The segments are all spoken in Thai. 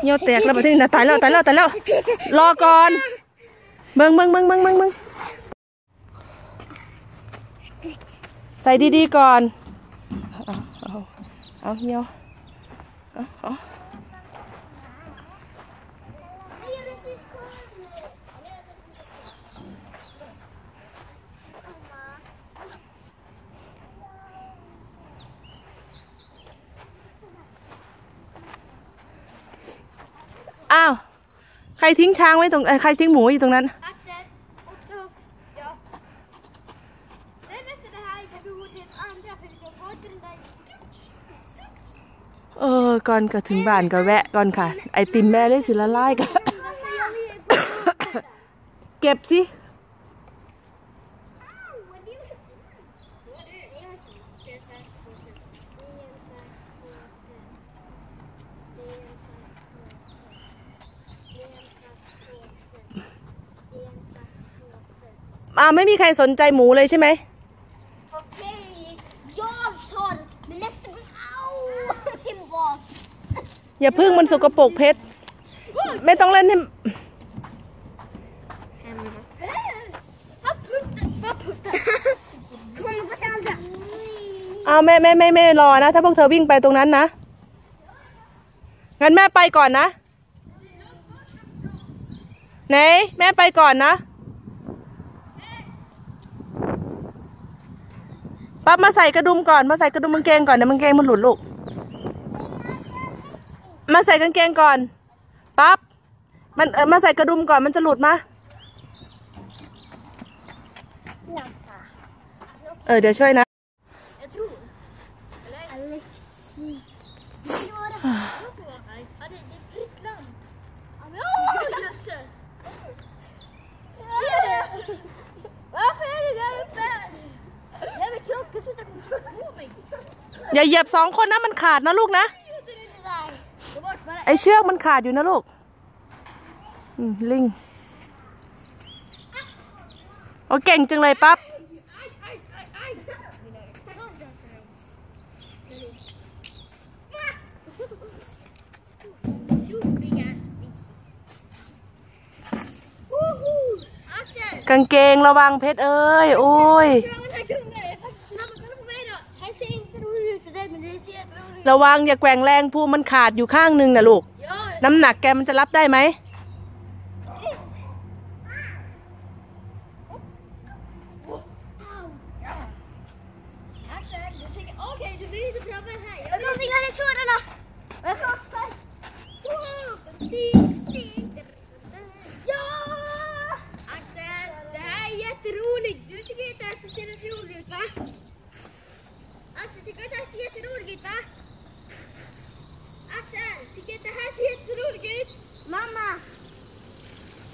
เหี่ยวแตกแล้วบัดนี้นะตายแล้วตายแล้วตายแล้ว รอก่อน เบิ้งเบิ้งเบิ้งเบิ้งเบิ้งเบิ้งใส่ดีๆก่อน เอาเอาเอาเหี่ยวเอาเอา อ้าว ใครทิ้งช้างไว้ตรงเอ้ยใครทิ้งหมูไว้อยู่ตรงนั้น Axel, och så, ja. Sen efter det här kan du gå till den andra för du ska gå till den där เออ ก่อนก็ถึงบ้านก็แวะก่อนค่ะ ไอติมแม่เลยสิละลายกัน Varför jag vill เก็บสิ อ่าไม่มีใครสนใจหมูเลยใช่ไหม Okej, jag tar men nästa gång... Au! Min bak. อย่าพึ่งมันสกปรกเพชร ไม่ต้องเล่นให้ Vad puttar? Vad puttar? Kom på den andra. เอาแม่แม่แม่ไม่รอนะ ถ้าพวกเธอวิ่งไปตรงนั้นนะ งั้นแม่ไปก่อนนะไหนแม่ไปก่อนนะ ปั๊บมาใส่กระดุมก่อนมาใส่กระดุมกางเกงก่อนเดี๋ยวกางเกงมันหลุดลูก มาใส่กางเกงก่อนปั๊บมันเออมาใส่กระดุมก่อนมันจะหลุดมาเออเดี๋ยวช่วยนะ อย่าเหยียบสองคนนะมันขาดนะลูกนะ ไอเชือกมันขาดอยู่นะลูกลิง โอ้เก่งจังเลยปั๊บกางเกงระวังเพชรเอ้ย โอ้ย ระวังอย่าแกว่งแรงภูมิมันขาดอยู่ข้างหนึงนะลูก Ja, น้ำหนักแกมันจะรับได้ไหม Axel, du tänker, okej, du vill inte pröva den här. Jag kommer vilja tycker att Mama. här ser va?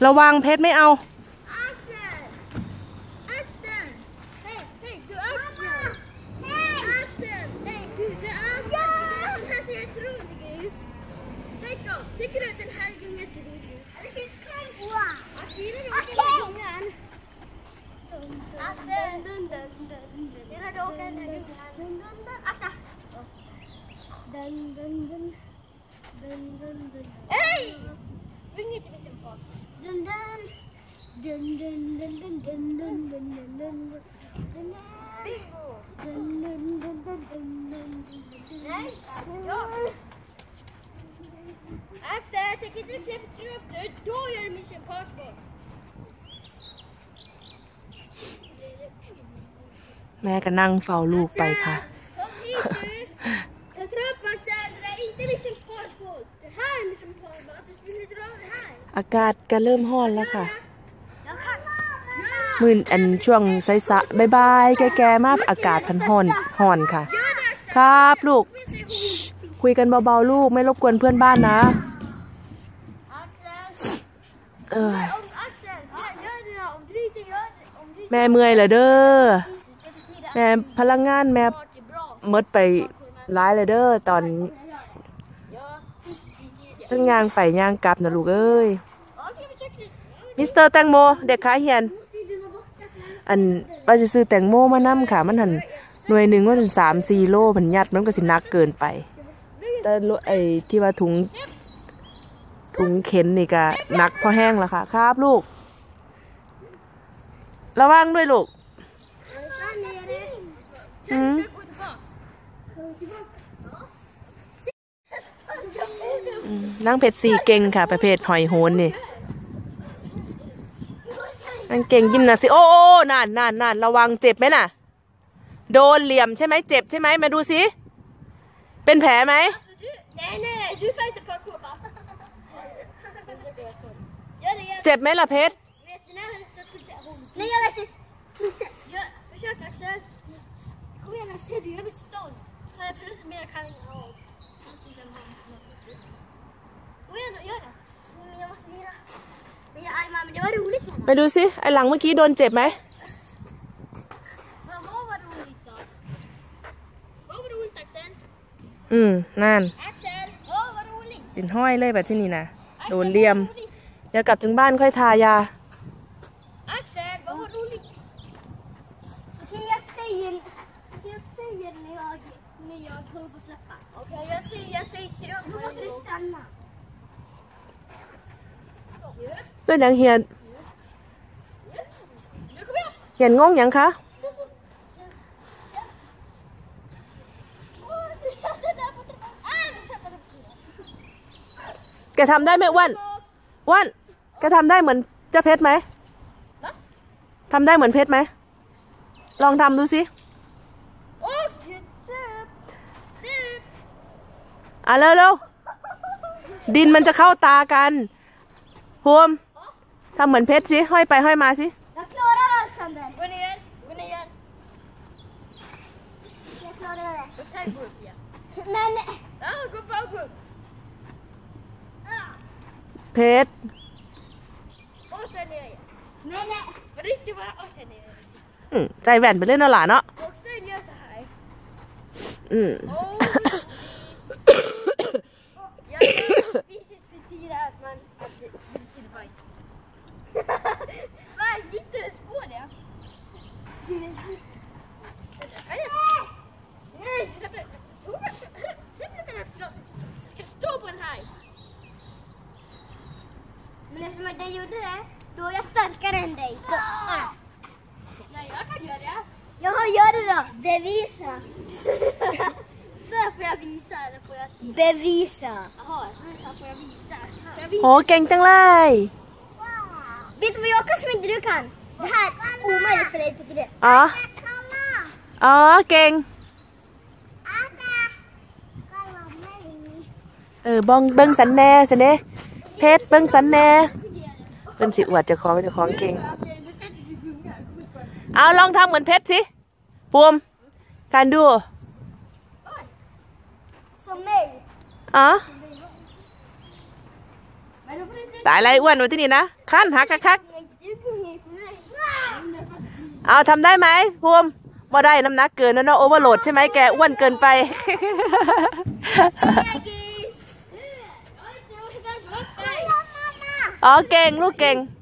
ระวังเพชรไม่เอา Action. Action. Hey, hey, Hej! Ring inte min telefon. Dun dun. Dun dun dun dun dun dun dun dun dun dun. Bingo! Dun dun dun dun dun dun dun. Nej! Ja. Axel, tänk inte du klipper upp det. Då gör du mission passport. แม่ก็นั่งเฝ้าลูกไปค่ะ Kom hit du! Jag tror upp Axel, det är inte mission passport. Det här är mission passport. Du skulle dra av det här. อากาศก็เริ่มห้อนแล้วค่ะ Jag kan. Göra! มื่นอันช่วงไซสะบายบายแก่ๆมากอากาศพันห้อนห้อนค่ะ Gör det Axel! ครับลูก Kom igen, säg hon. คุยกันเบาๆลูกไม่รบกวนเพื่อนบ้านนะ Axel! เออ Om Axel, ja, gör det då. Om du inte gör det. Om du inte แม่เมื่อยเหรอเด้อ gör det. แม่พลังงานแม่ Vart är bra. หมดไปร้ายเลยเด้อตอน Ja. ทั้งยางไปยางกลับนะลูกเอ้ยมิสเตอร์แตงโม เด็กขาเหียน อันว่าจะซื้อแตงโมมานํค่ะ มันหันหน่วยหนึ่งว่าถึงสามสี่โลมันยัดมันก็สินักเกินไป แต่ไอ้ที่ว่าถุงถุงเข็นนี่ก็นักพอแห้งแล้วค่ะ ครับลูก ระวังด้วยลูก Sen Mm. är det. Sen ska jag gå tillbaks. นั่งเพชรซีเก่งค่ะ ประเภทหอยโหนนี่นั่งเก่งยิมนาสติกโอ้โอ้นานนานนานระวังเจ็บไหมน่ะ โดนเหลี่ยมใช่ไหมเจ็บใช่ไหมมาดูสิ เป็นแผลไหม Du, nej, nej, nej, du kan inte parkour va? Gör det igen. เจ็บไหมล่ะเพชร ไปดูสิ ไอหลังเมื่อกี้โดนเจ็บไหมอืม นั่นเป็นห้อยเลยแบบที่นี่นะโดนเลี่ยม เดี๋ยวกลับถึงบ้านค่อยทายาโอเค jag säger, jag säger, jag måste stanna håller på att släppa. Okej, jag säger, jag säger se upp. Då måste du stanna. เรื่องหยังเฮียนเฮียนงงยังคะแกทำได้ไหมอ้วนอ้วนแกทำได้เหมือนเจ้าเพชรไหมทำได้เหมือนเพชรไหม ลองทำดูสิอะเร็วเร็วดินมันจะเข้าตากันภูมิ ทำเหมือนเพชรสิ ห้อยไปห้อยมาสิ Jag klarar det, Alexander. Gå ner. Gå ner. Jag klarar det. Och sen gå upp igen. Men... Ja, gå upp, gå upp. Ah. เพชร Och sen ner igen. Men... Men riktigt bra. Och sen ner igen. อืมใจแหวนไปเล่นเอาหล่ะเนาะ Och sen gör så här. อืม Och... Jag gör viset betyder att man... Att det betyder bajs. Vad gick det ens på det? Nej, du tappade... Tog jag... Jag plockade upp glaset. Jag ska stå på den här. Men eftersom att jag gjorde det, då är jag starkare än dig. Så, ah. Nej, jag kan göra det. Jaha, gör det då. Bevisa. Så får jag visa eller får jag se? Bevisa. Jaha, jag trodde du sa får jag visa. Får jag visa? โหเก่งจังเลย Vet du vad jag kan som inte du kan? Det här är omöjligt för dig, tycker du? อ๋ออ๋อ เก่งเออบ้องเบิ้งสันแหน่สันเน่เพชรเบิ้งสันแหน่ เป็นสิอวดเจะของเจะของเก่ง เอาลองทำเหมือนเพชรสิปูมการดู Som mig. อ๋อ Men då får du ตายไรอ้วนไว้ที่นี่นะขั้นหักคักคัก Du kan ju på mig. ๆเอาทำได้ไหมภูมิบ่ได้น้ำหนักเกินนะเนาะโอเวอร์โหลดใช่ไหมแกอ้วนเกินไป Dagis! Jag måste kanske